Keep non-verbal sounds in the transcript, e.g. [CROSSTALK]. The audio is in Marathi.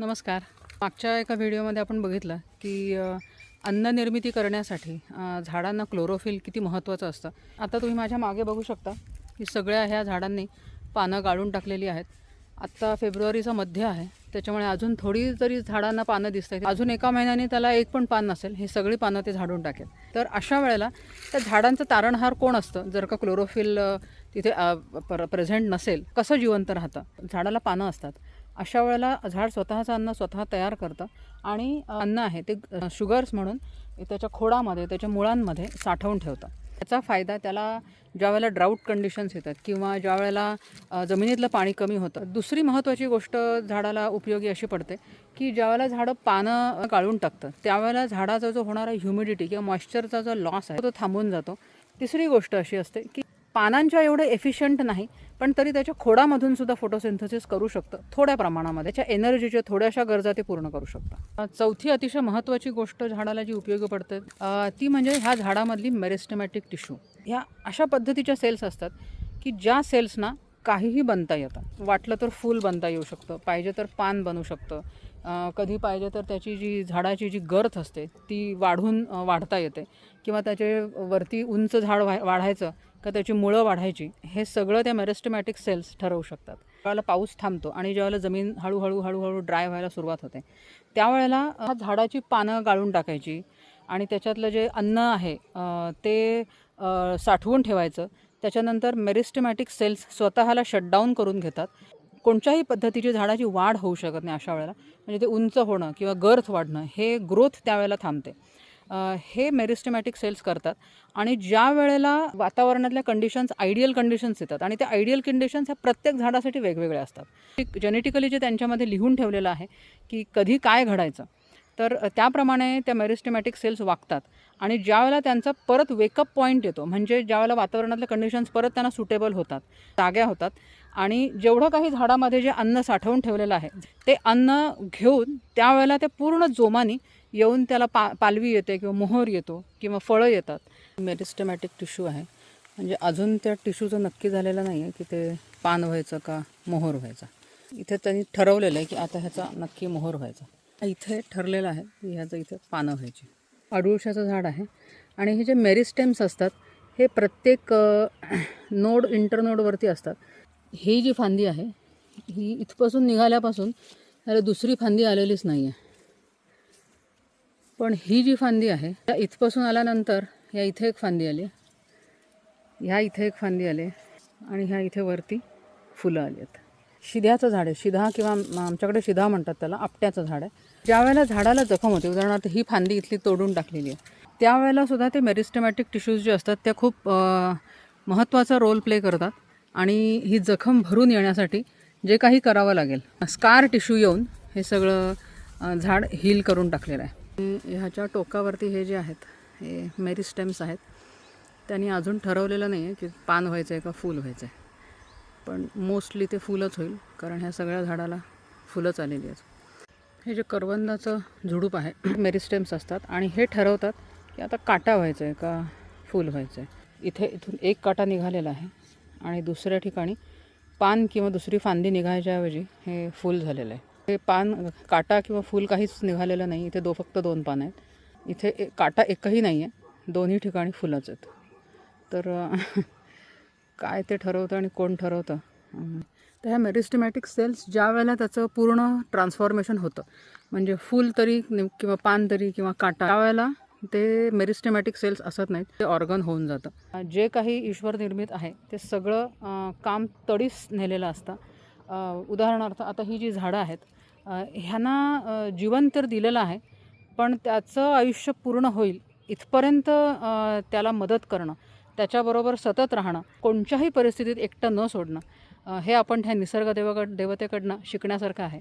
नमस्कार. मागच्या एका व्हिडिओमध्ये आपण बघितलं की अन्ननिर्मिती अन्न निर्मिती करण्यासाठी झाडांना क्लोरोफिल किती महत्त्वाचं असतं. आता तुम्ही माझ्या मागे बघू शकता की सगळ्या ह्या झाडांनी पानं गाळून टाकलेली आहेत. आत्ता फेब्रुवारीचा मध्य आहे. त्याच्यामुळे अजून थोडी जरी झाडांना पानं दिसत आहेत अजून एका महिन्याने त्याला एक पण पान नसेल हे सगळी पानं ते झाडून टाकेल. तर अशा वेळेला त्या झाडांचं तारणहार कोण असतं? जर का क्लोरोफिल तिथे प्र प्रेझेंट नसेल कसं जिवंत राहतं? झाडाला पानं असतात. अशा वेळेला झाड स्वतःचं अन्न स्वतः तयार करतं. आणि अन्न आहे ते शुगर्स म्हणून त्याच्या खोडामध्ये त्याच्या मुळांमध्ये साठवून ठेवतं. त्याचा फायदा त्याला ज्या वेळेला ड्राऊट कंडिशन्स येतात किंवा ज्या वेळेला जमिनीतलं पाणी कमी होतं दुसरी महत्त्वाची गोष्ट झाडाला उपयोगी अशी पडते की ज्यावेळेला झाडं पानं काढून टाकतं त्यावेळेला झाडाचा जो होणारा ह्युमिडिटी किंवा मॉइश्चरचा जो लॉस आहे तो थांबून जातो. तिसरी गोष्ट अशी असते की पानांच्या एवढं एफिशियंट नाही पण तरी त्याच्या खोडामधून सुद्धा फोटोसिंथेसिस करू शकतं. थोड्या प्रमाणामध्ये त्याच्या एनर्जीच्या थोड्याशा गरजा ते पूर्ण करू शकतं. चौथी अतिशय महत्त्वाची गोष्ट झाडाला जी उपयोगी पडते ती म्हणजे ह्या झाडामधली मेरिस्टमॅटिक टिश्यू ह्या अशा पद्धतीच्या सेल्स असतात की ज्या सेल्सना काहीही बनता येतं वाटलं तर फूल बनता येऊ शकतं पाहिजे तर पान बनू शकतं. कधी पाहिजे तर त्याची जी झाडाची जी गर्थ असते ती वाढून वाढता येते. किंवा त्याचे वरती उंच झाड वाढ वाढायचं का त्याची मुळं वाढायची हे सगळं त्या मेरेस्टमॅटिक सेल्स ठरवू शकतात. ज्यावेळेला पाऊस थांबतो आणि ज्यावेळेला जमीन हळूहळू हळूहळू ड्राय व्हायला सुरुवात होते त्यावेळेला झाडाची पानं गाळून टाकायची आणि त्याच्यातलं जे अन्न आहे ते साठवून ठेवायचं. त्याच्यानंतर मेरिस्टमॅटिक सेल्स स्वतःला शटडाऊन करून घेतात. कोणत्याही पद्धतीची झाडाची वाढ होऊ शकत नाही अशा वेळेला. म्हणजे ते उंच होणं किंवा गर्थ वाढणं हे ग्रोथ त्यावेळेला थांबते. हे मेरिस्टमॅटिक सेल्स करतात आणि ज्या वेळेला वातावरणातल्या कंडिशन्स आयडियल कंडिशन्स येतात आणि त्या आयडियल कंडिशन्स ह्या प्रत्येक झाडासाठी वेगवेगळ्या असतात. जेनेटिकली जे त्यांच्यामध्ये लिहून ठेवलेलं आहे की कधी काय घडायचं तर त्याप्रमाणे त्या मेरिस्टमॅटिक सेल्स वागतात आणि ज्यावेळेला त्यांचा परत वेकअप पॉईंट येतो म्हणजे ज्यावेळेला वातावरणातल्या कंडिशन्स परत त्यांना सुटेबल होतात जाग्या होतात आणि जेवढं काही झाडामध्ये जे अन्न साठवून ठेवलेलं आहे ते अन्न घेऊन त्यावेळेला ते पूर्ण जोमाने येऊन त्याला पा पालवी येते किंवा मोहर येतो किंवा फळं येतात. मेरिस्टमॅटिक टिश्यू आहे. म्हणजे अजून त्या टिश्यूचं नक्की झालेलं नाही आहे की ते पान व्हायचं का मोहर व्हायचा. इथे त्यांनी ठरवलेलं आहे की आता ह्याचा नक्की मोहर व्हायचा. इथे ठरलेलं आहे की ह्याचं इथे पानं व्हायची. अडुळशाचं झाड आहे आणि हे जे मेरिस्टेम्स असतात हे प्रत्येक नोड इंटरनोडवरती असतात. ही जी फांदी आहे ही इथपासून निघाल्यापासून त्याला दुसरी फांदी आलेलीच नाही आहे पण ही जी फांदी आहे त्या इथपासून आल्यानंतर या इथे एक फांदी आली ह्या इथे एक फांदी आली आणि ह्या इथे वरती फुलं आली आहेत. शिध्याचं झाड आहे. शिधा किंवा आमच्याकडे शिधा म्हणतात त्याला आपट्याचं झाड आहे. ज्यावेळेला झाडाला जखम होते उदाहरणार्थ ही फांदी इथली तोडून टाकलेली आहे त्यावेळेला सुद्धा ते मेरिस्टमॅटिक टिश्यूज जे असतात त्या खूप महत्त्वाचा रोल प्ले करतात. आणि ही जखम भरून येण्यासाठी जे काही करावं लागेल स्कार टिश्यू येऊन हे सगळं झाड हील करून टाकलेलं आहे. ह्याच्या टोकावरती हे जे आहेत हे मेरी स्टेम्स आहेत त्यांनी अजून ठरवलेलं नाही आहे की पान व्हायचं आहे का फूल व्हायचं आहे पण मोस्टली ते फुलंच होईल कारण ह्या सगळ्या झाडाला फुलंच आलेली आहेत. हे जे करवंदाचं झुडूप आहे [CLEARS THROAT] मेरिस्टेम्स असतात आणि हे ठरवतात की आता काटा व्हायचं आहे का फूल व्हायचं आहे इथे इथून एक काटा निघालेला आहे. आणि दुसऱ्या ठिकाणी पान किंवा दुसरी फांदी निघायच्याऐवजी हे फूल झालेलं आहे. हे पान काटा किंवा फूल काहीच निघालेलं नाही. इथे दो फक्त दोन पान आहेत. इथे ए काटा एकही नाही आहे दोन्ही ठिकाणी फुलंच आहेत. तर [LAUGHS] काय ते ठरवतं आणि कोण ठरवतं? तर ह्या मेरिस्टमॅटिक सेल्स ज्या वेळेला त्याचं पूर्ण ट्रान्सफॉर्मेशन होतं म्हणजे फूल तरी किंवा पान तरी किंवा काटा त्यावेळेला ते मेरिस्टेमॅटिक सेल्स असत नाहीत ते ऑर्गन होऊन जातं. जे काही ईश्वर निर्मित आहे ते सगळं काम तडीस नेलेलं असतं. उदाहरणार्थ आता ही जी झाडं आहेत ह्यांना जीवन तर दिलेलं आहे पण त्याचं आयुष्य पूर्ण होईल इथपर्यंत त्याला मदत करणं त्याच्याबरोबर सतत राहणं कोणत्याही परिस्थितीत एकटं न सोडणं हे आपण ह्या निसर्ग देवकड देवतेकडनं शिकण्यासारखं आहे.